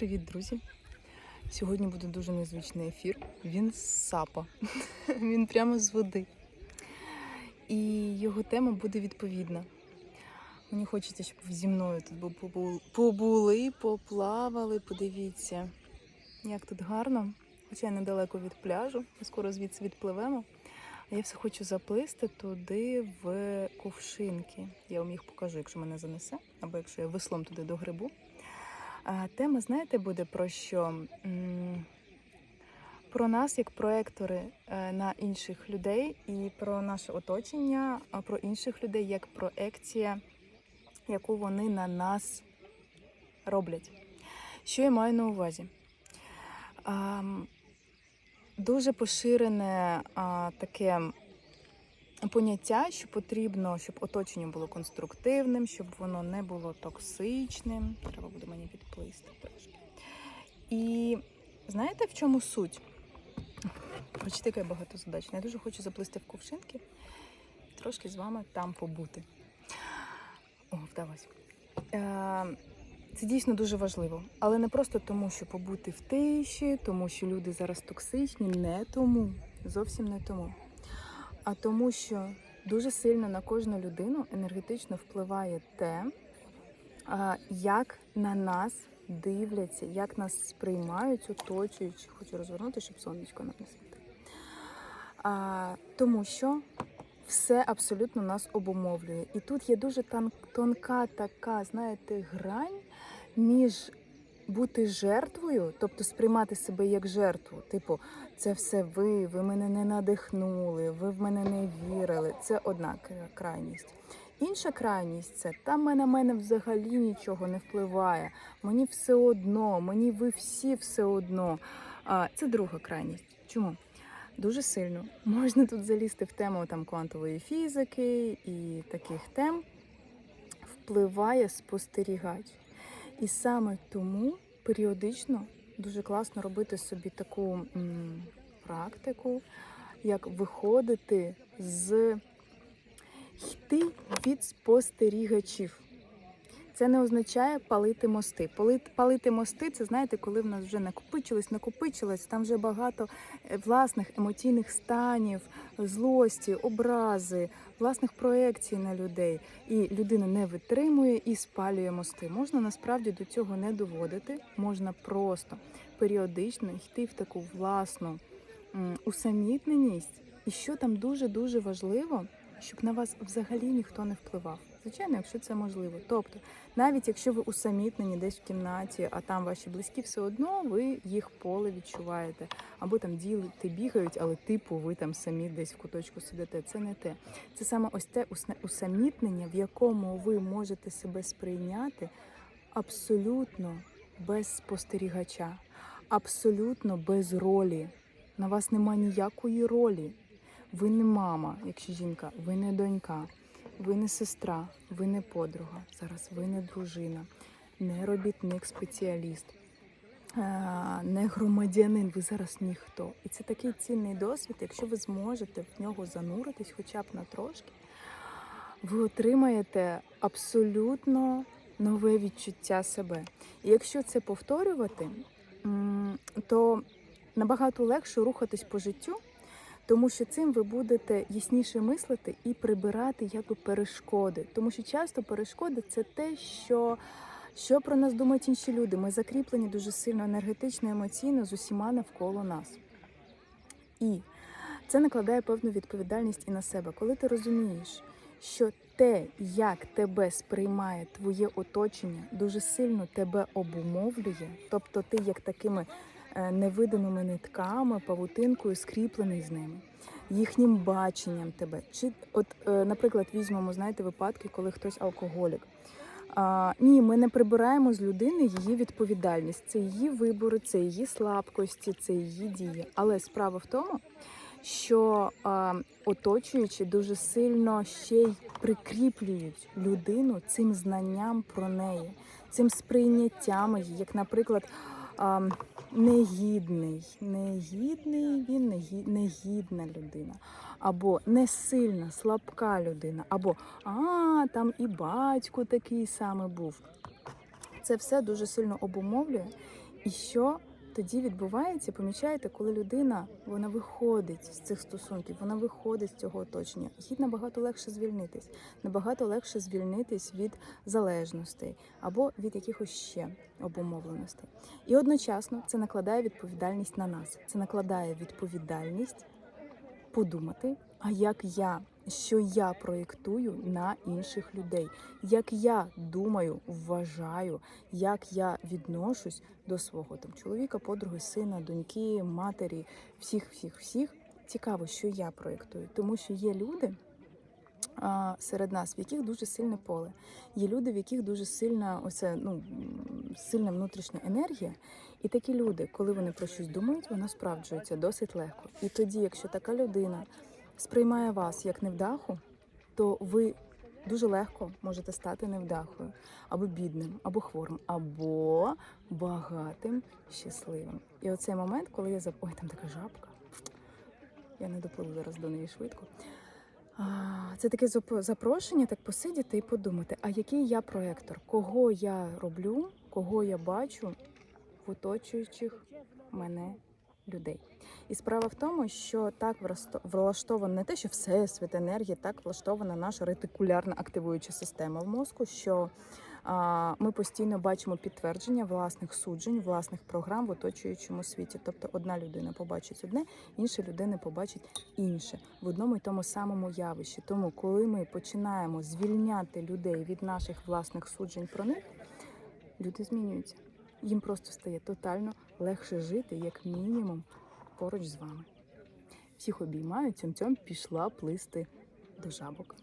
привіт, друзі! Сьогодні буде дуже незвичний ефір. Він з сапа. Він прямо з води. І його тема буде відповідна. Мені хочеться, щоб ви зі мною тут побули, поплавали. Подивіться, як тут гарно. Хоча я недалеко від пляжу, ми скоро звідси відпливемо. А я все хочу заплисти туди в ковшинки. Я вам їх покажу, якщо мене занесе, або якщо я веслом туди до грибу. Тема, знаєте, буде про що? Про нас як проектори е, на інших людей і про наше оточення, про інших людей як проекція, яку вони на нас роблять. Що я маю на увазі? Дуже поширене таке поняття, що потрібно, щоб оточення було конструктивним, щоб воно не було токсичним. Треба буде мені підплисти трошки. І знаєте, в чому суть? Бачите, яка я багатозадачна. Я дуже хочу заплисти в ковшинки трошки з вами там побути. О, вдалося. Е, Це дійсно дуже важливо, але не просто тому, що побути в тиші, тому що люди зараз токсичні, не тому, зовсім не тому. А тому, що дуже сильно на кожну людину енергетично впливає те, як на нас дивляться, як нас сприймають, оточуючи. Хочу розвернути, щоб сонечко нам. Тому що все абсолютно нас обумовлює. І тут є дуже тонка така, знаєте, грань між бути жертвою, тобто сприймати себе як жертву. Типу, це все ви, ви мене не надихнули, ви в мене не вірили. Це одна крайність. Інша крайність це там на мене взагалі нічого не впливає. Мені все одно, мені ви всі все одно. Це друга крайність. Чому? Дуже сильно можна тут залізти в тему там квантової фізики і таких тем. Впливає спостерігач. І саме тому періодично дуже класно робити собі таку м, практику, як виходити з йти від спостерігачів. Це не означає палити мости. Палити, мости це знаєте, коли в нас вже накопичилось, накопичилось, там вже багато е, власних емоційних станів, злості, образи, власних проекцій на людей. І людина не витримує і спалює мости. Можна насправді до цього не доводити, можна просто періодично йти в таку власну усамітненість. І що там дуже дуже важливо, щоб на вас взагалі ніхто не впливав. Звичайно, якщо це можливо. Тобто, навіть якщо ви усамітнені десь в кімнаті, а там ваші близькі, все одно ви їх поле відчуваєте. Або там діти бігають, але типу ви там самі десь в куточку сидите. Це не те. Це саме ось те усамітнення, в якому ви можете себе сприйняти абсолютно без спостерігача, абсолютно без ролі. На вас нема ніякої ролі. Ви не мама, якщо жінка, ви не донька, ви не сестра, ви не подруга. Зараз ви не дружина, не робітник, спеціаліст, е, не громадянин, ви зараз ніхто. І це такий цінний досвід. Якщо ви зможете в нього зануритись, хоча б на трошки, ви отримаєте абсолютно нове відчуття себе. І якщо це повторювати, то набагато легше рухатись по життю, тому що цим ви будете ясніше мислити і прибирати якби перешкоди. Тому що часто перешкоди це те, що, що про нас думають інші люди. Ми закріплені дуже сильно енергетично, емоційно з усіма навколо нас. І це накладає певну відповідальність і на себе. Коли ти розумієш, що те, як тебе сприймає твоє оточення, дуже сильно тебе обумовлює, тобто ти як такими невидимими нитками, павутинкою скріплений з ними, їхнім баченням тебе. Чи, от, е, наприклад, візьмемо, знаєте, випадки, коли хтось алкоголік. А, ні, ми не прибираємо з людини її відповідальність. Це її вибори, це її слабкості, це її дії. Але справа в тому, що а, оточуючи дуже сильно ще й прикріплюють людину цим знанням про неї, цим сприйняттям її, як, наприклад, а, негідний, негідний він, негі- негідна людина, або несильна, слабка людина, або а там і батько такий самий був. Це все дуже сильно обумовлює. І що тоді відбувається, помічаєте, коли людина вона виходить з цих стосунків, вона виходить з цього оточення. Їй набагато легше звільнитись, набагато легше звільнитись від залежностей або від якихось ще обумовленостей. І одночасно це накладає відповідальність на нас. Це накладає відповідальність подумати, а як я, що я проєктую на інших людей, як я думаю, вважаю, як я відношусь до свого там чоловіка, подруги, сина, доньки, матері, всіх, всіх, всіх. Цікаво, що я проєктую, тому що є люди серед нас, в яких дуже сильне поле. Є люди, в яких дуже сильна оце, ну, сильна внутрішня енергія. І такі люди, коли вони про щось думають, воно справджується досить легко. І тоді, якщо така людина сприймає вас як невдаху, то ви дуже легко можете стати невдахою, або бідним, або хворим, або багатим, щасливим. І оцей момент, коли я зап... Ой, там така жабка. Я не допливу зараз до неї швидко. Це таке запрошення, так посидіти і подумати, а який я проектор, кого я роблю, кого я бачу в оточуючих мене людей. І справа в тому, що так влаштовано не те, що всесвіт енергії, так влаштована наша ретикулярна активуюча система в мозку, що а, ми постійно бачимо підтвердження власних суджень, власних програм в оточуючому світі. Тобто одна людина побачить одне, інша людина побачить інше в одному і тому самому явищі. Тому, коли ми починаємо звільняти людей від наших власних суджень про них, люди змінюються. Їм просто стає тотально легше жити, як мінімум, поруч з вами. Всіх обіймаю, цьом-цьом пішла плисти до жабок.